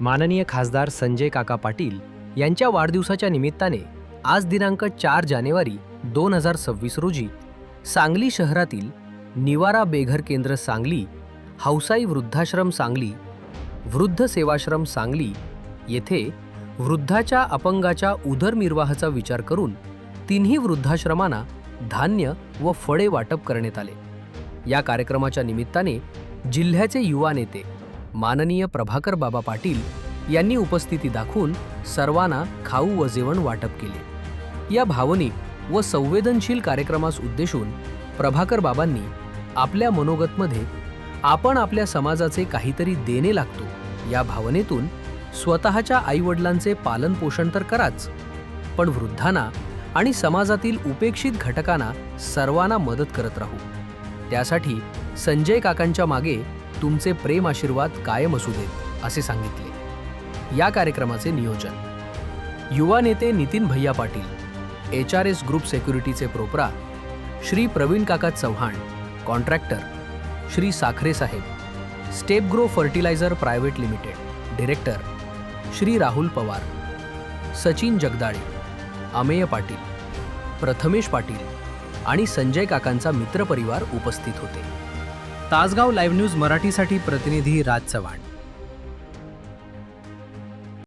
माननीय खासदार संजय काका पाटील यांच्या वाढदिवसाच्या निमित्ताने आज दिनांक चार जानेवारी दोन हजार सव्वीस रोजी सांगली शहरातील निवारा बेघर केंद्र सांगली हौसाई वृद्धाश्रम सांगली वृद्ध सेवाश्रम सांगली येथे वृद्धाच्या अपंगाच्या उदरनिर्वाहाचा विचार करून तिन्ही वृद्धाश्रमांना धान्य व फळे वाटप करण्यात आले. या कार्यक्रमाच्या निमित्ताने जिल्ह्याचे युवा नेते माननीय प्रभाकर बाबा पाटील यांनी उपस्थिती दाखवून सर्वांना खाऊ व जेवण वाटप केले. या भावनिक व संवेदनशील कार्यक्रमास उद्देशून प्रभाकर बाबांनी आपल्या मनोगतमध्ये आपण आपल्या समाजाचे काहीतरी देणे लागतो या भावनेतून स्वतःच्या आईवडिलांचे पालनपोषण तर कराच पण वृद्धांना आणि समाजातील उपेक्षित घटकांना सर्वांना मदत करत राहू. त्यासाठी संजय काकांच्या मागे तुमचे प्रेम आशीर्वाद कायम असू देत असे सांगितले. या कार्यक्रमाचे नियोजन. युवा नेते Nitin bhaiya Patil H R S group सेक्युरिटीचे प्रोपरा श्री प्रवीण काका चव्हाण कॉन्ट्रॅक्टर श्री साखरे साहेब step grow fertiliser private limited director Shri Rahul Pawar Sachin Jagdale Amey Patil Prathamesh Patil आणि संजय काकांचा मित्रपरिवार उपस्थित होते. तासगाव लाईव्ह न्यूज मराठीसाठी प्रतिनिधी राज चव्हाण.